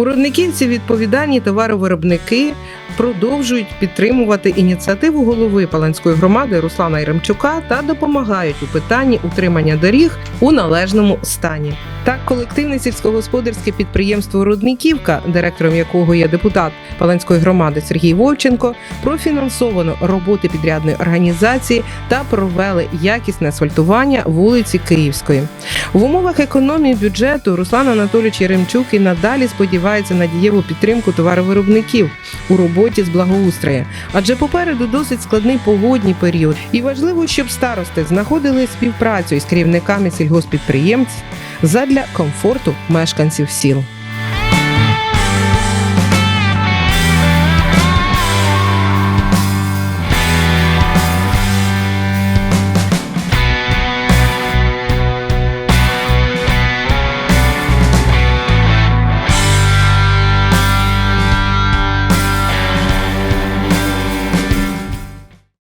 У Рудниківці відповідальні товаровиробники продовжують підтримувати ініціативу голови Паланської громади Руслана Яремчука та допомагають у питанні утримання доріг у належному стані. Так, колективне сільськогосподарське підприємство Рудниківка, директором якого є депутат Паланської громади Сергій Вовченко, профінансовано роботи підрядної організації та провели якісне асфальтування вулиці Київської. В умовах економії бюджету Руслан Анатолійович Яремчук і надалі сподівається на дієву підтримку товаровиробників у роботі з благоустрою, адже попереду досить складний погодній період, і важливо, щоб старости знаходили співпрацю із керівниками сільгоспідприємців задля комфорту мешканців сіл.